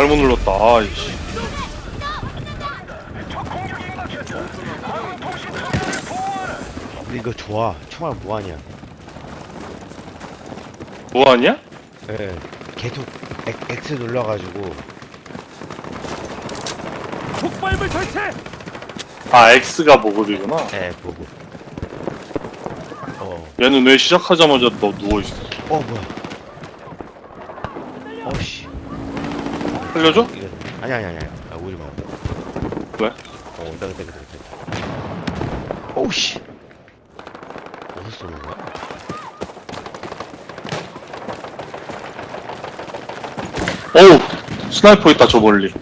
잘못 눌렀다. 아이씨. 근데 이거 좋아. 총알 뭐하냐? 뭐하냐? 예. 계속 X, X 눌러가지고 폭발물 설치! 아, X가 모글이구나. 예 보고. 어. 얘는 왜 시작하자마자 너 누워있어? 어 뭐야? 어씨. 살려줘? 이거 아니 아니 아니. 아 오지 마. 왜? 어 온다 온다 온다 온다. 오씨. 어디서 쏘는 거야? 어우! 스나이퍼 있다, 저 멀리.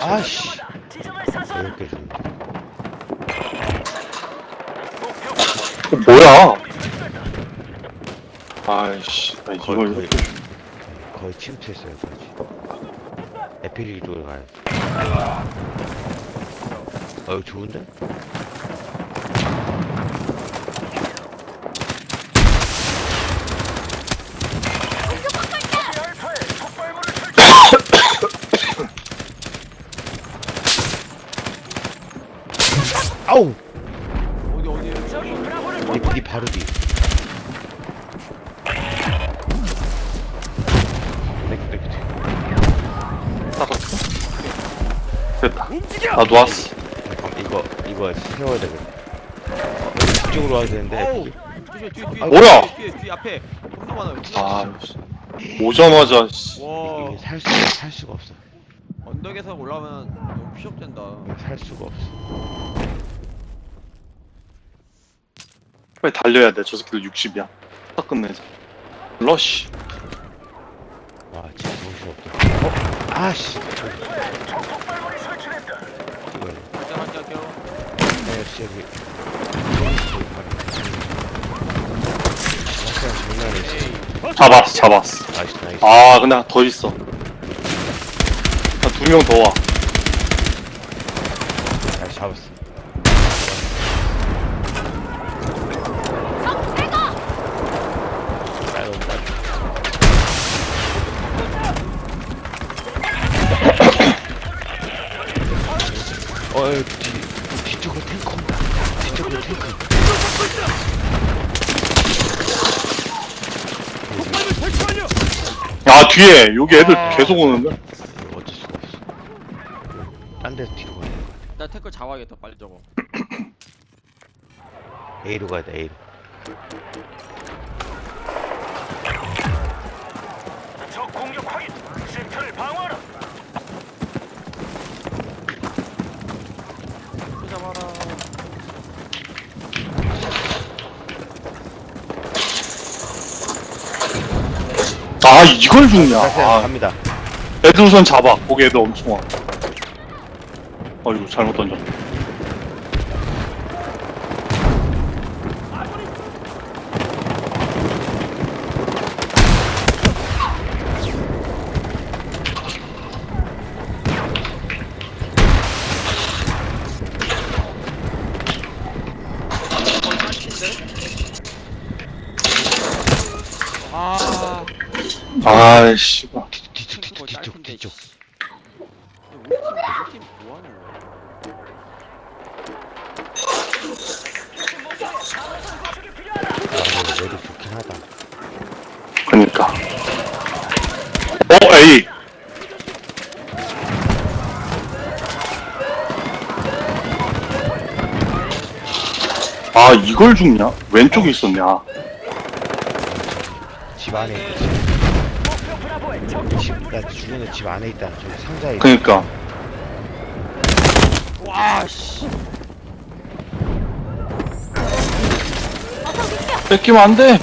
아씨. 이렇게 좀. 어, 뭐야? 아이씨, 나 거의 이걸. 거의 거의 침투했어요 거의. 에피리 쪽으로 가요. 어 이거 좋은데? 아우! 이, 이 바로 뒤. 뒤. 됐다. 움직여! 나도 왔어. 잠깐 이거 이거 세워야 되거든. 어, 이쪽으로 와야 되는데. 뒤에 뒤에 아, 뭐야? 뒤에 뒤에 앞에 겁나 많아요. 많아요. 아이씨. 오자마자, 씨. 와 이게 살 수가 살 수가 없어. 언덕에서 올라오면 너무 피적된다. 살 수가 없어. 빨리 달려야 돼. 저 새끼들 60이야. 딱 끝내자. 러쉬. 와 진짜 정신 없다. 어? 아씨. 이거 껴. 네, 여기. 잡았어, 잡았어. 나이스 나이스. 아, 근데 더 있어. 한 두 명 더 와. 아, 뒤에. 여기 애들 아. 계속 오는데. 이거 어쩔 수가 없어. 딴 데서 뒤로 가야 돼. 나 태클 잡아야겠다 빨리 저거. A로 가야 돼, A로. 적 공격 확인. 섹터를 방어하라. 잡아라. 아, 이걸 죽냐. 다시 아, 갑니다. 애들 우선 잡아. 거기 애들 엄청 와. 어이구, 잘못 던졌네. 아이씨. 뭐. 뒤, 뒤쪽, 뒤쪽, 뒤쪽, 뒤쪽. 씨. 우리 팀 거야? 아, 매력 좋긴 하다. 그니까. 어, 에이. 아, 이걸 죽냐? 왼쪽에 있었냐? 아, 집 안에 있다. 집, 나 주변에 집 안에 있다. 저기 상자에 있다. 그니까. 와 씨. 뺏기면 안 돼!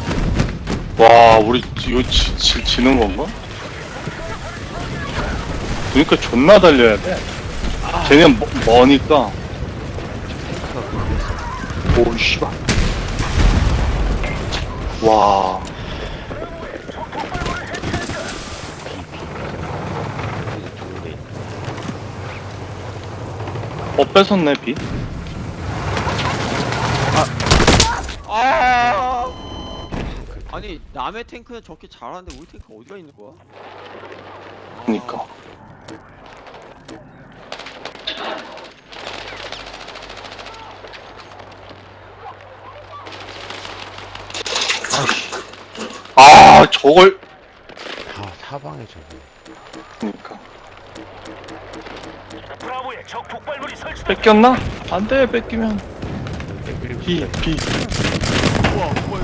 와, 우리 이거 지, 지, 지는 건가? 그니까 존나 달려야 돼. 쟤는 뭐, 머니까. 오, 씨발. 와. 여기 좋은데. 어, 뺏었네, 비. 아. 아니 남의 탱크는 저렇게 잘하는데 우리 탱크 어디가 있는 거야? 아, 그니까. 아, 저걸. 아 사방에 저거 그니까. 적 폭발물이 설치됐다. 뺏겼나? 안 돼, 뺏기면. 비, 비. 뭐야 이거 뭐야 뭐야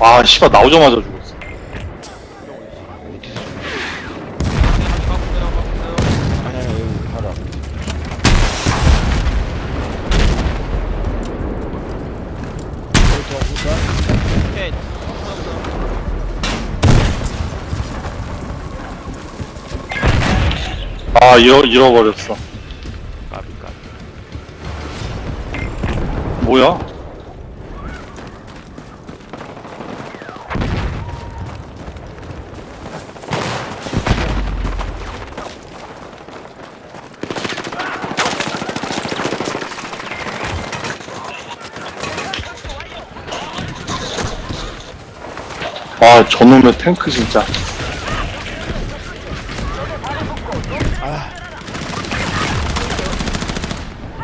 뭐야 아, 씨발, 나오자마자 죽었어. 아, 잃어, 잃어버렸어. 까비 까비 뭐야? 아, 저놈의 탱크 진짜.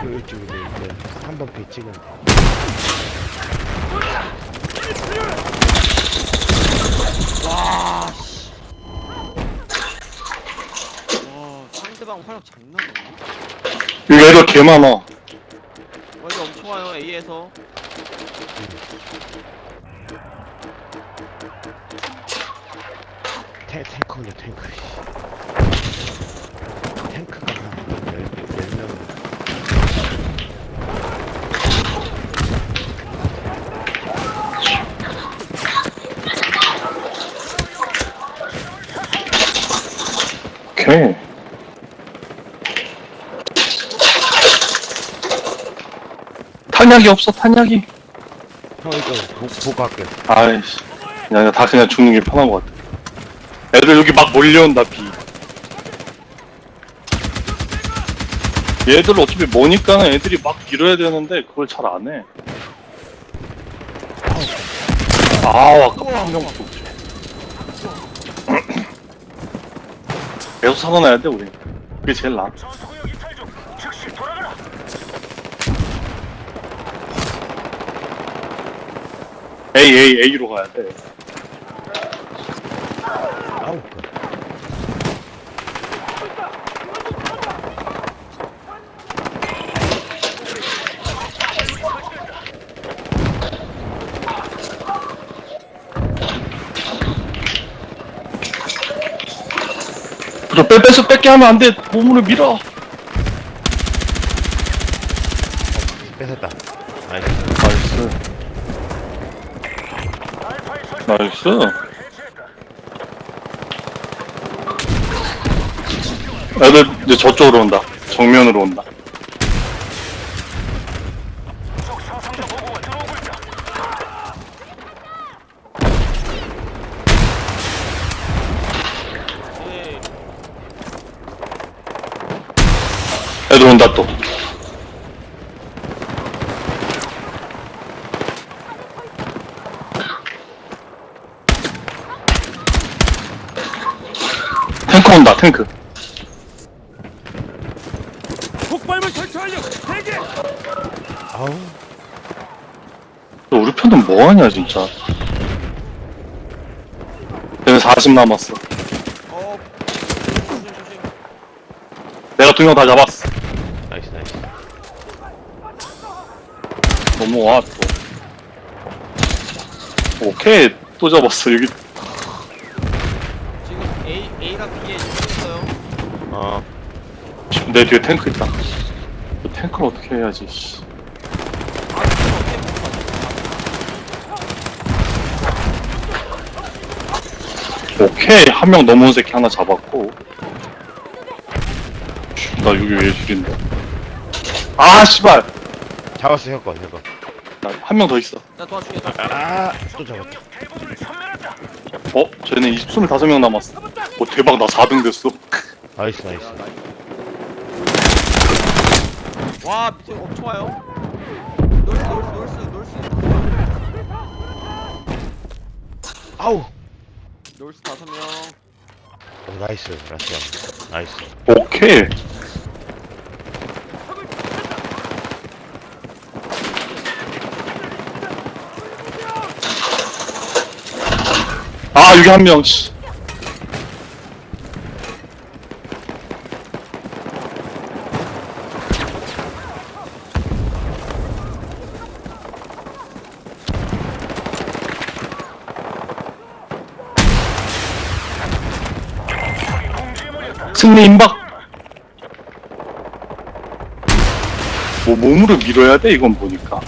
이쪽에 이제 한번 배 찍은 와 씨 와 상대방 활력 장난 아니야 여기 애들 개 많아. 완전 엄청 와요 A에서 탱 탱커냐 탱크 씨. 탱크가 한열명 오케이. 탄약이 없어, 탄약이. 형 이거 보, 보고 할게 아이씨. 그냥 다 그냥 죽는 게 편한 것 같아. 애들 여기 막 몰려온다, 비. 얘들 어차피 뭐니까는 애들이 막 밀어야 되는데 그걸 잘 안 해. 아, 아까 한명 계속 살아나야 돼, 우리. 그게 제일 나아. 전투구역 이탈 중. 즉시 돌아가라. A, A, A로 가야 돼. 아우 빼서 뺏게 하면 안 돼. 몸으로 밀어. 뺏었다 나이스 나이스. 나이스. 애들 이제 저쪽으로 온다. 정면으로 온다. 적 사상자 보고가 들어오고 있다. 네 애들 온다 또. 탱크 온다, 탱크. 폭발물 설치 완료. 대기. 아우 야, 우리 편은 뭐하냐, 진짜. 얘는 40 남았어. 어 조심 조심 내가 두 명 다 잡았어. 나이스 나이스 넘어와, 또. 오케이, 또 잡았어. 여기 지금 A A랑 B에 있어요 어 지금 내 뒤에 탱크 있다. 그 탱크를 어떻게 해야지, 씨. 아 지금 어떻게 볼까 오케이 한 명 넘어온 새끼 하나 잡았고 슈, 나 여기 왜 줄인데 아 씨발 잡았어 형거 형거 한 명 더 있어 나 도와줄게 도와줄게 아또 잡았다. 어? 쟤네 25명 남았어 오 대박 나 4등 됐어 나이스 나이스. 와 밑에 엄청 와요 놀스 놀스 놀스 놀스 아우 놀스 다섯 명. 오 나이스 라스야 나이스 오케이. 아, 여기 한 명, 씨. 승리 임박! 뭐, 몸으로 밀어야 돼, 이건 보니까.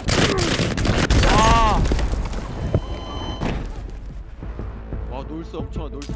놀스.